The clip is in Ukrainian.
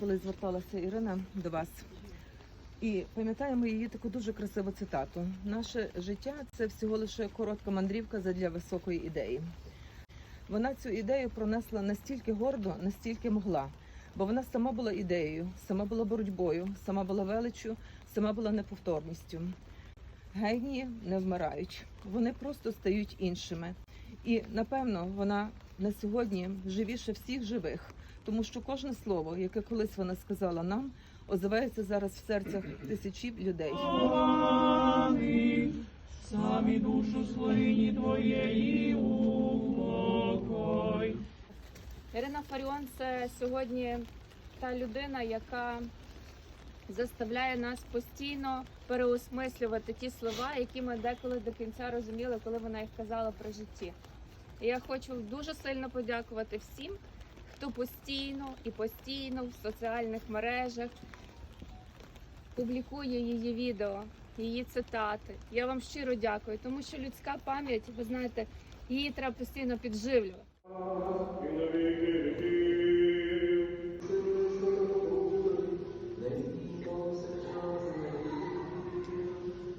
коли зверталася Ірина до вас. І пам'ятаємо її таку дуже красиву цитату: наше життя це всього лише коротка мандрівка задля високої ідеї. Вона цю ідею пронесла настільки гордо, настільки могла, бо вона сама була ідеєю, сама була боротьбою, сама була величчю, сама була неповторністю. Генії не вмирають, вони просто стають іншими. І напевно вона на сьогодні живіше всіх живих, тому що кожне слово, яке колись вона сказала нам, озивається зараз в серцях тисячів людей. Самі душу славині Твоєї упокой. Ірина Фаріон це сьогодні та людина, яка заставляє нас постійно переосмислювати ті слова, які ми деколи до кінця розуміли, коли вона їх казала при житті. Я хочу дуже сильно подякувати всім, хто постійно і постійно в соціальних мережах публікує її відео, її цитати. Я вам щиро дякую, тому що людська пам'ять, ви знаєте, її треба постійно підживлювати.